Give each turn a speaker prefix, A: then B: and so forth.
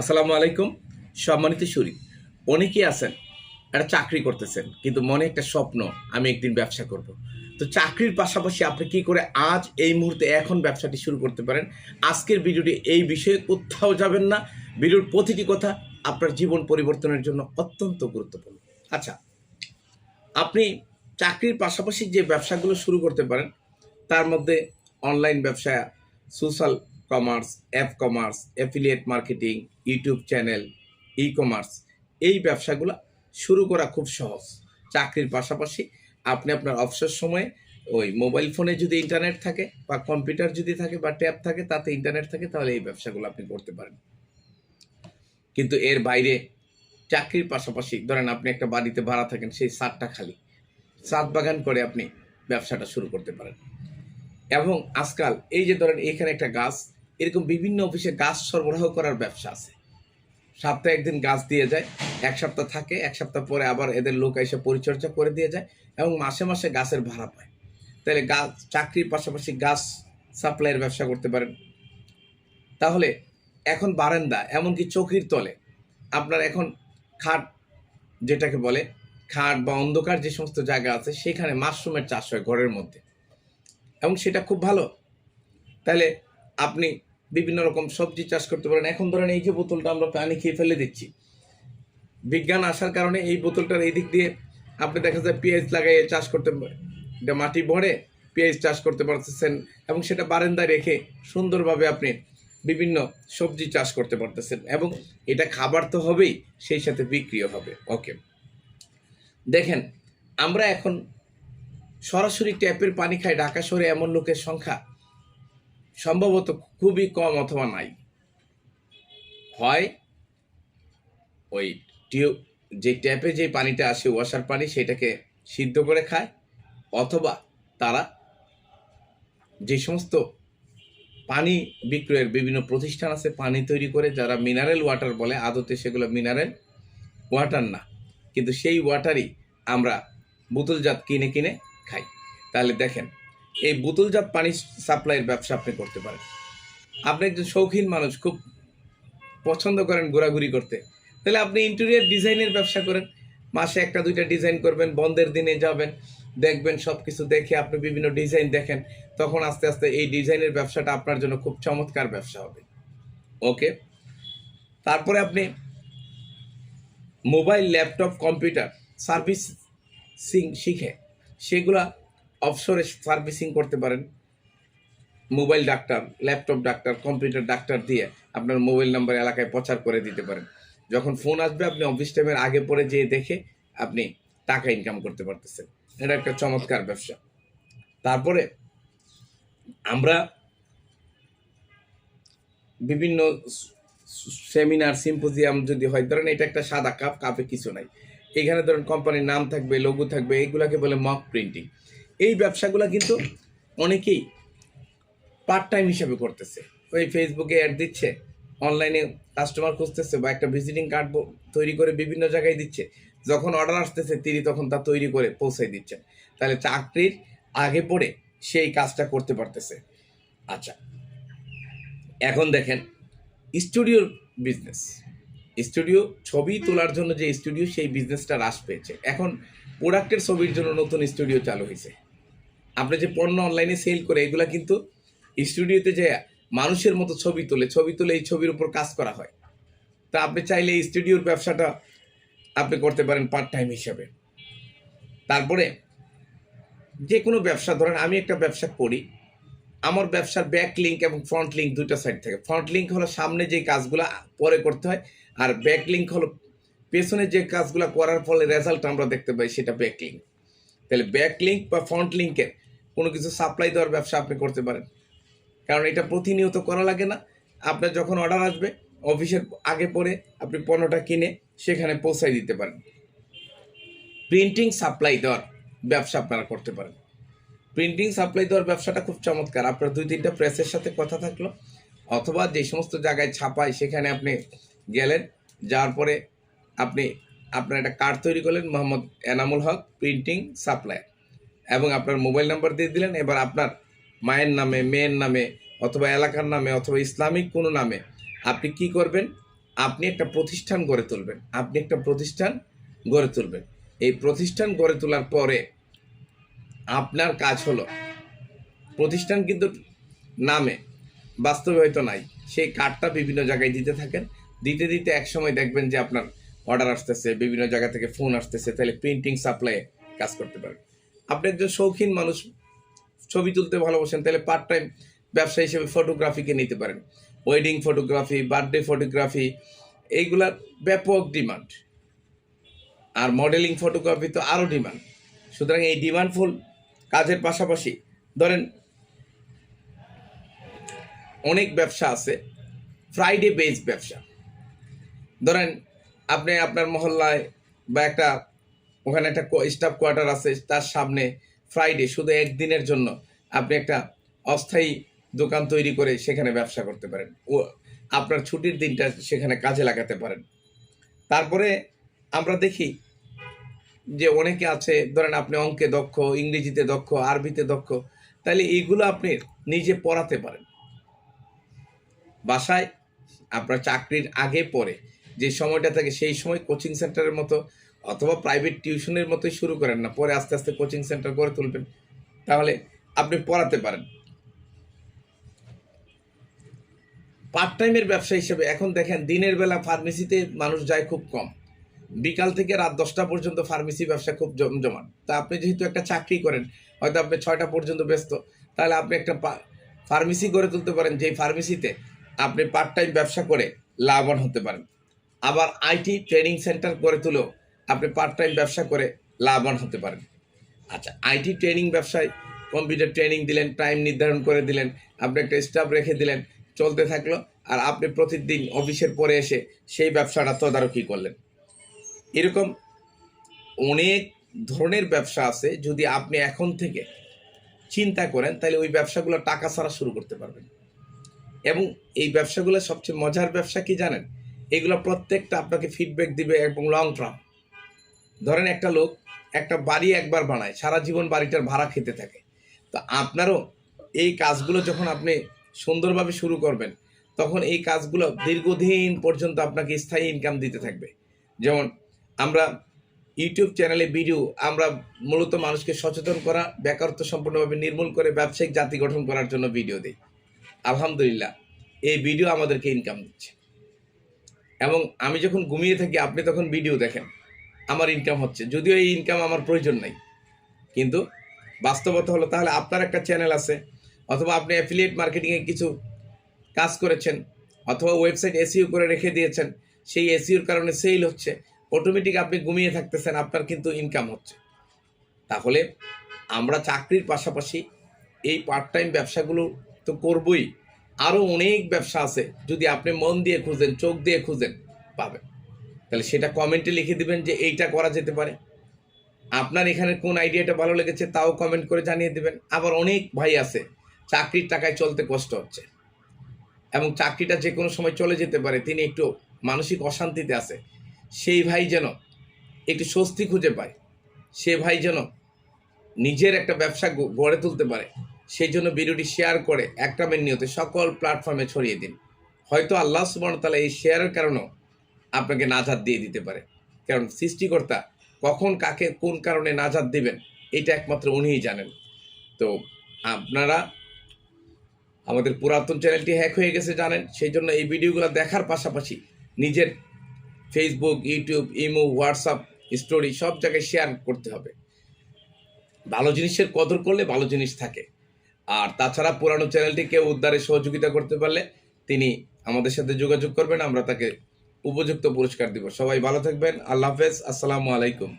A: আসসালামু আলাইকুম, সম্মানিত সুরি অনেকেই আছেন একটা চাকরি করতেছেন, কিন্তু মনে একটা স্বপ্ন, আমি একদিন ব্যবসা করব। তো চাকরির পাশাপাশি আপনি কি করে আজ এই মুহূর্তে এখন ব্যবসাটি শুরু করতে পারেন? আজকের ভিডিওটি এই বিষয়ে কোথাও যাবেন না। ভিডিওর প্রতিটি কথা আপনার জীবন পরিবর্তনের জন্য অত্যন্ত গুরুত্বপূর্ণ। আচ্ছা আপনি চাকরির পাশাপাশি যে ব্যবসাগুলো শুরু করতে পারেন, তার মধ্যে অনলাইন ব্যবসা, social commerce, app commerce, affiliate marketing YouTube channel e commerce এই ব্যবসাগুলো শুরু করা খুব সহজ। চাকরির পাশাপাশি আপনি আপনার অবসর সময়ে ওই মোবাইল ফোনে যদি ইন্টারনেট থাকে বা কম্পিউটার যদি থাকে বা ট্যাব থাকে, তাতে ইন্টারনেট থাকে, তাহলে এই ব্যবসাগুলো আপনি করতে পারেন। কিন্তু এর বাইরে চাকরির পাশাপাশি ধরেন আপনি একটা বাড়িতে ভাড়া থাকেন, সেই সাতটা খালি, সাত বাগান করে আপনি ব্যবসাটা শুরু করতে পারেন। এবং আজকাল এই যে ধরেন এখানে একটা গাছ, এরকম বিভিন্ন অফিসে গাছ সরবরাহ করার ব্যবসা আছে। সপ্তাহে একদিন গাছ দিয়ে যায়, এক সপ্তাহ থাকে, এক সপ্তাহ পরে আবার এদের লোক এসে পরিচর্যা করে দিয়ে যায় এবং মাসে মাসে গাছের ভাড়া পায়। তাহলে গাছ চাকরির পাশাপাশি গাছ সাপ্লাইয়ের ব্যবসা করতে পারেন। তাহলে এখন বারান্দা, এমনকি চৌকির তলে, আপনার এখন খাট যেটাকে বলে, খাট বা অন্ধকার যে সমস্ত জায়গা আছে, সেখানে মাশরুমের চাষ হয় ঘরের মধ্যে। এবং সেটা খুব ভালো। তাহলে আপনি বিভিন্ন রকম সবজি চাষ করতে পারেন। এখন ধরেন এই যে বোতলটা আমরা পানি খেয়ে ফেলে দিচ্ছি। বিজ্ঞান আসার কারণে এই বোতলটার এই দিক দিয়ে আপনি দেখা যায় পেঁয়াজ লাগাইয়ে চাষ করতে এটা মাটি ভরে পেঁয়াজ চাষ করতে পারতেছেন এবং সেটা বারান্দায় রেখে সুন্দরভাবে আপনি বিভিন্ন সবজি চাষ করতে পারতেছেন এবং এটা খাবার তো হবেই, সেই সাথে বিক্রিও হবে। ওকে। দেখেন, আমরা এখন সরাসরি ট্যাপের পানি খাই, ঢাকা শহরে এমন লোকের সংখ্যা সম্ভবত খুবই কম অথবা নাই। হয় ওই টিউব যে ট্যাপে যে পানিটা আসে ওয়াশার পানি, সেটাকে সিদ্ধ করে খায়, অথবা তারা যে সমস্ত পানি বিক্রয়ের বিভিন্ন প্রতিষ্ঠান আছে, পানি তৈরি করে যারা মিনারেল ওয়াটার বলে, আদতে সেগুলো মিনারেল ওয়াটার না। কিন্তু সেই ওয়াটারই আমরা বোতলজাত কিনে কিনে খাই। তাহলে দেখেন এই বোতলজাত পানি সাপ্লাইয়ের ব্যবসা আপনি করতে পারেন। আপনি একজন শৌখিন মানুষ, খুব পছন্দ করেন ঘোরাঘুরি করতে। তাহলে আপনি ইন্টেরিয়ার ডিজাইনের ব্যবসা করেন। মাসে একটা, দুইটা ডিজাইন করবেন, বন্ধের দিনে যাবেন, দেখবেন সব কিছু দেখে আপনি বিভিন্ন ডিজাইন দেখেন, তখন আস্তে আস্তে এই ডিজাইনের ব্যবসাটা আপনার জন্য খুব চমৎকার ব্যবসা হবে। ওকে? তারপরে আপনি মোবাইল, ল্যাপটপ, কম্পিউটার, সার্ভিসিং শিখে, সেগুলা অফশোরে সার্ভিসিং করতে পারেন। Mobile doctor laptop doctor computer doctor দিয়ে আপনার মোবাইল নাম্বার এলাকায় প্রচার করে দিতে পারেন। যখন ফোন আসবে, আপনি অফিস টাইমের আগে পরে যেয়ে দেখে আপনি টাকা ইনকাম করতে পারতেছেন। এটা একটা চমৎকার ব্যবসা। তারপরে আমরা বিভিন্ন সেমিনার সিম্পোজিয়াম যদি হয়, ধরেন এটা একটা সাদা কাপ কাপে কিছু নাই। এখানে ধরেন কোম্পানির নাম থাকবে লঘু থাকবে এইগুলাকে বলে মক প্রিন্টিং এই ব্যবসাগুলো কিন্তু অনেকেই পার্ট টাইম হিসাবে করতেছে। ওই ফেসবুকে অ্যাড দিচ্ছে অনলাইনে কাস্টমার খুঁজতেছে বা একটা ভিজিটিং কার্ড তৈরি করে বিভিন্ন জায়গায় দিচ্ছে। যখন অর্ডার আসতেছে, তিনি তখন তা তৈরি করে পৌঁছে দিচ্ছেন। তাহলে চাকরির আগে পড়ে সেই কাজটা করতে পারতেছে। আচ্ছা এখন দেখেন স্টুডিওর বিজনেস স্টুডিও ছবি তোলার জন্য যে স্টুডিও সেই বিজনেসটা হ্রাস পেয়েছে। এখন প্রোডাক্টের ছবির জন্য নতুন স্টুডিও চালু হয়েছে। আপনি যে পণ্য অনলাইনে সেল করে, এগুলা কিন্তু স্টুডিওতে যে মানুষের মতো ছবি তোলে, ছবি তুলে এই ছবির উপর কাজ করা হয়। তা আপনি চাইলে এই স্টুডিওর ব্যবসাটা আপনি করতে পারেন পার্ট টাইম হিসাবে। তারপরে যে কোনো ব্যবসা, ধরেন আমি একটা ব্যবসা করি, আমার ব্যবসার ব্যাক লিঙ্ক এবং ফ্রন্ট লিঙ্ক দুইটা সাইড থাকে। ফ্রন্ট লিঙ্ক হলো সামনে যে কাজগুলো পরে করতে হয়, আর ব্যাক লিঙ্ক হলো পেছনে যে কাজগুলো করার ফলে রেজাল্ট আমরা দেখতে পাই সেটা ব্যাক লিঙ্ক তাহলে ব্যাক লিঙ্ক বা ফ্রন্ট লিঙ্কের কোনো কিছু সাপ্লাই দেওয়ার ব্যবসা আপনি করতে পারেন। কারণ এটা প্রতিনিয়ত করা লাগে না। আপনার যখন অর্ডার আসবে, অফিসের আগে পরে আপনি পণ্যটা কিনে সেখানে পৌঁছাই দিতে পারেন। প্রিন্টিং সাপ্লাই দেওয়ার ব্যবসা আপনারা করতে পারেন। প্রিন্টিং সাপ্লাই দেওয়ার ব্যবসাটা খুব চমৎকার। আপনার দুই তিনটা প্রেসের সাথে কথা থাকল, অথবা যে সমস্ত জায়গায় ছাপায় সেখানে আপনি গেলেন, যাওয়ার পরে আপনি আপনার একটা কার্ড তৈরি করলেন, মোহাম্মদ এনামুল হক প্রিন্টিং সাপ্লাই এবং আপনার মোবাইল নাম্বার দিয়ে দিলেন, এবার আপনার মায়ের নামে, মেয়ের নামে, অথবা এলাকার নামে, অথবা ইসলামিক কোনো নামে আপনি কি করবেন? আপনি একটা প্রতিষ্ঠান গড়ে তুলবেন। আপনি একটা প্রতিষ্ঠান গড়ে তুলবেন। এই প্রতিষ্ঠান গড়ে তোলার পরে আপনার কাজ হলো, প্রতিষ্ঠান কিন্তু নামে, বাস্তবে হয়তো নাই। সেই কার্ডটা বিভিন্ন জায়গায় দিতে থাকেন। দিতে দিতে এক সময় দেখবেন যে আপনার অর্ডার আসতেছে, বিভিন্ন জায়গা থেকে ফোন আসতেছে, তাহলে প্রিন্টিং সাপ্লাই কাজ করতে পারেন। আপনি একজন শৌখিন মানুষ, ছবি তুলতে ভালোবাসেন, তাহলে পার্ট টাইম ব্যবসা হিসেবে ফটোগ্রাফিকে নিতে পারেন। ওয়েডিং ফটোগ্রাফি বার্থডে ফটোগ্রাফি এইগুলার ব্যাপক ডিমান্ড আর মডেলিং ফটোগ্রাফি তো আরও ডিমান্ড সুতরাং এই ডিমান্ডফুল কাজের পাশাপাশি, ধরেন অনেক ব্যবসা আছে ফ্রাইডে বেস ব্যবসা। ধরেন আপনি আপনার মহল্লায় বা একটা ওখানে একটা স্টাফ কোয়ার্টার আছে, তার সামনে ফ্রাইডে শুধু একদিনের জন্য আপনি একটা অস্থায়ী দোকান তৈরি করে সেখানে ব্যবসা করতে পারেন। ও, আপনার ছুটির দিনটা সেখানে কাজে লাগাতে পারেন। তারপরে আমরা দেখি যে অনেকে আছে, ধরেন আপনি অঙ্কে দক্ষ, ইংরেজিতে দক্ষ, আরবিতে দক্ষ, তাহলে এইগুলো আপনি নিজে পড়াতে পারেন। বাসায় আপনার চাকরির আগে পরে যে সময়টা থাকে, সেই সময় কোচিং সেন্টারের মতো অথবা প্রাইভেট টিউশনের মতোই শুরু করেন না, পরে আস্তে আস্তে কোচিং সেন্টার গড়ে তুলবেন। তাহলে আপনি পড়াতে পারেন। পার্ট টাইমের ব্যবসা হিসেবে এখন দেখেন, দিনের বেলা ফার্মেসিতে মানুষ যায় খুব কম। বিকাল থেকে রাত দশটা পর্যন্ত ফার্মেসি ব্যবসা খুব জমজমাট। তা আপনি যেহেতু একটা চাকরি করেন, হয়তো আপনি ছয়টা পর্যন্ত ব্যস্ত, তাহলে আপনি একটা ফার্মেসি গড়ে তুলতে পারেন, যেই ফার্মেসিতে আপনি পার্ট টাইম ব্যবসা করে লাভবান হতে পারেন। আবার আইটি ট্রেনিং সেন্টার করে তুলেও আপনি পার্ট টাইম ব্যবসা করে লাভবান হতে পারেন। আচ্ছা আইটি ট্রেনিং ব্যবসায় কম্পিউটার ট্রেনিং দিলেন টাইম নির্ধারণ করে দিলেন, আপনি একটা স্টাফ রেখে দিলেন, চলতে থাকল, আর আপনি প্রতিদিন অফিসের পরে এসে সেই ব্যবসাটা তদারকি করলেন। এরকম অনেক ধরনের ব্যবসা আছে, যদি আপনি এখন থেকে চিন্তা করেন, তাহলে ওই ব্যবসাগুলো টাকা ছাড়া শুরু করতে পারবেন। এবং এই ব্যবসাগুলো সবচেয়ে মজার ব্যবসা কি জানেন? এগুলো প্রত্যেকটা আপনাকে ফিডব্যাক দিবে এবং লং টার্ম ধরেন একটা লোক একটা বাড়ি একবার বানায়, সারা জীবন বাড়িটার ভাড়া খেতে থাকে। তো আপনারও এই কাজগুলো যখন আপনি সুন্দরভাবে শুরু করবেন, তখন এই কাজগুলো দীর্ঘদিন পর্যন্ত আপনাকে স্থায়ী ইনকাম দিতে থাকবে। যেমন আমরা ইউটিউব চ্যানেলে ভিডিও আমরা মূলত মানুষকে সচেতন করা, বেকারত্ব সম্পূর্ণভাবে নির্মূল করে ব্যবসায়িক জাতি গঠন করার জন্য ভিডিও দিই। আলহামদুলিল্লাহ, এই ভিডিও আমাদেরকে ইনকাম দিচ্ছে। এবং আমি যখন ঘুমিয়ে থাকি, আপনি তখন ভিডিও দেখেন। আমার ইনকাম হচ্ছে। যদিও এই ইনকাম আমার প্রয়োজন নাই। কিন্তু বাস্তবতা হলো, তাহলে আপনার একটা চ্যানেল আছে, অথবা আপনি অ্যাফিলিয়েট মার্কেটিংয়ে কিছু কাজ করেছেন, অথবা ওয়েবসাইট এসিও করে রেখে দিয়েছেন, সেই এসিওর কারণে সেল হচ্ছে অটোমেটিক আপনি ঘুমিয়ে থাকতেছেন, আপনার কিন্তু ইনকাম হচ্ছে। তাহলে আমরা চাকরির পাশাপাশি এই পার্ট টাইম ব্যবসাগুলো তো করবই। আরও অনেক ব্যবসা আছে, যদি আপনি মন দিয়ে খুঁজেন, চোখ দিয়ে খুঁজেন, পাবেন। তাহলে সেটা কমেন্টে লিখে দিবেন যে এইটা করা যেতে পারে। আপনার এখানে কোন আইডিয়াটা ভালো লেগেছে তাও কমেন্ট করে জানিয়ে দিবেন। আবার অনেক ভাই আছে, চাকরির টাকায় চলতে কষ্ট হচ্ছে। এবং চাকরিটা যে কোনো সময় চলে যেতে পারে, তিনি একটু মানসিক অশান্তিতে আছে। সেই ভাই যেন একটু স্বস্তি খুঁজে পায়, সে ভাই যেন নিজের একটা ব্যবসা গড়ে তুলতে পারে, সেই জন্য ভিডিওটি শেয়ার করে একটা মেন নিয়তে সকল প্ল্যাটফর্মে ছড়িয়ে দিন। হয়তো আল্লাহ সুবান তালা এই শেয়ারের কারণেও আপনাকে নাজাদ দিয়ে দিতে পারে। কারণ সৃষ্টিকর্তা কখন কাকে কোন কারণে নাজাদ দিবেন, এটা একমাত্র উনিই জানেন। তো আপনারা আমাদের পুরাতন চ্যানেলটি হ্যাক হয়ে গেছে জানেন, সেই জন্য এই ভিডিওগুলো দেখার পাশাপাশি নিজের Facebook YouTube Imo WhatsApp story সব জায়গায় শেয়ার করতে হবে। ভালো জিনিসের কদর করলে ভালো জিনিস থাকে। আর তাছাড়া পুরানো চ্যানেলটিকে উদ্ধারে সহযোগিতা করতে পারলে তিনি আমাদের সাথে যোগাযোগ করবেন, আমরা তাকে উপযুক্ত পুরস্কার দিব। সবাই ভালো থাকবেন। আল্লাহ হাফেজ। আসসালামু আলাইকুম।